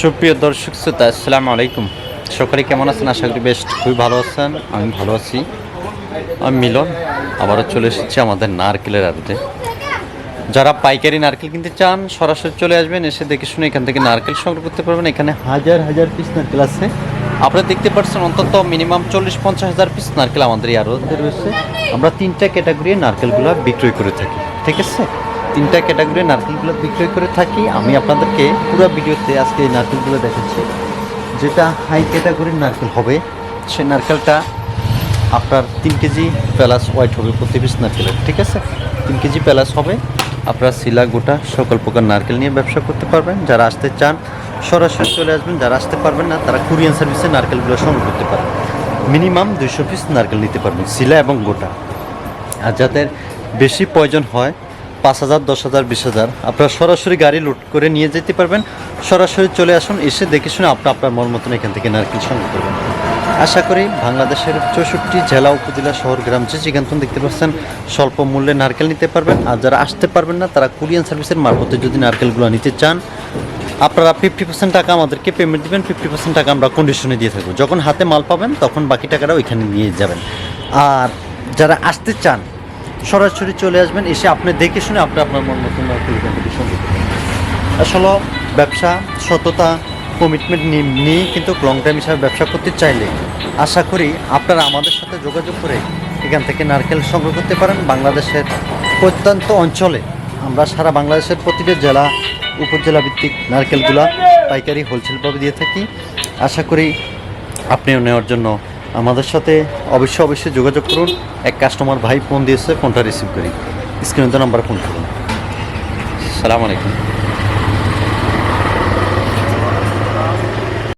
সুপ্রিয় দর্শক শ্রোতা, আসসালামু আলাইকুম। সকলে কেমন আছেন? আশা করি বেশ খুবই ভালো আছেন। আমি ভালো আছি। আমি মিলন। আবারও চলে এসেছি আমাদের নারকেলের আড়তে। যারা পাইকারি নারকেল কিনতে চান, সরাসরি চলে আসবেন, এসে দেখে শুনে এখান থেকে নারকেল সংগ্রহ করতে পারবেন। এখানে হাজার হাজার পিস নারকেল আছে। আপনারা দেখতে পাচ্ছেন অন্তত মিনিমাম চল্লিশ, পঞ্চাশ হাজার পিস নারকেল আমাদের এই আড়তে রয়েছে। আমরা তিনটা ক্যাটাগরি নারকেলগুলো বিক্রয় করে থাকি। ঠিক আছে? তিনটা ক্যাটাগরি নারকেলগুলো বিক্রয় করে থাকি। আমি আপনাদেরকে পুরো ভিডিওতে আজকে এই নারকেলগুলো দেখাচ্ছি। যেটা হাই ক্যাটাগরির নারকেল হবে সেই নারকেলটা আপনার তিন কেজি প্যালাস হোয়াইট হবে প্রতি পিস নারকেলের ঠিক আছে? তিন কেজি প্যালাস হবে। আপনারা শিলা, গোটা সকল প্রকার নারকেল নিয়ে ব্যবসা করতে পারবেন। যারা আসতে চান, সরাসরি চলে আসবেন। যারা আসতে পারবেন না, তারা কুরিয়ান সার্ভিসে নারকেলগুলো সংগ্রহ করতে পারবেন। মিনিমাম দুইশো পিস নারকেল নিতে পারবেন, শিলা এবং গোটা। আর যাদের বেশি প্রয়োজন হয় পাঁচ হাজার, দশ হাজার, বিশ হাজার। আপনারা সরাসরি গাড়ি লুট করে নিয়ে যেতে পারবেন। সরাসরি চলে আসুন, এসে দেখে শুনে আপনার আপনার মন মতন এখান থেকে নারকেল সংগ্রহ করবেন। আশা করি বাংলাদেশের চৌষট্টি জেলা, উপজেলা, শহর, গ্রাম যে যেখান দেখতে পাচ্ছেন, স্বল্প মূল্যে নারকেল নিতে পারবেন। আর যারা আসতে পারবেন না, তারা কুরিয়ান সার্ভিসের মারফতে যদি নারকেলগুলো নিতে চান, আপনারা ফিফটি পার্সেন্ট টাকা আমাদেরকে পেমেন্ট দেবেন। ফিফটি পার্সেন্ট টাকা আমরা কন্ডিশনে দিয়ে থাকব। যখন হাতে মাল পাবেন, তখন বাকি টাকাটা ওইখানে নিয়ে যাবেন। আর যারা আসতে চান সরাসরি চলে আসবেন, এসে আপনি দেখে শুনে আপনি আপনার মন মতন আসলে ব্যবসা, সততা কমিটমেন্ট নিয়ে কিন্তু লং টাইম হিসাবে ব্যবসা করতে চাইলে আশা করি আপনারা আমাদের সাথে যোগাযোগ করে এখান থেকে নারকেল সংগ্রহ করতে পারেন। বাংলাদেশের প্রত্যন্ত অঞ্চলে আমরা সারা বাংলাদেশের প্রতিটা জেলা, উপজেলা ভিত্তিক নারকেলগুলা পাইকারি হোলসেলভাবে দিয়ে থাকি। আশা করি আপনিও নেওয়ার জন্য আমাদের সাথে অবশ্যই অবশ্যই যোগাযোগ করুন। এক কাস্টমার ভাই ফোন দিয়েছে ফোনটা রিসিভ করি। স্ক্রিনে তো নাম্বার ফোন করুন। সালাম আলাইকুম।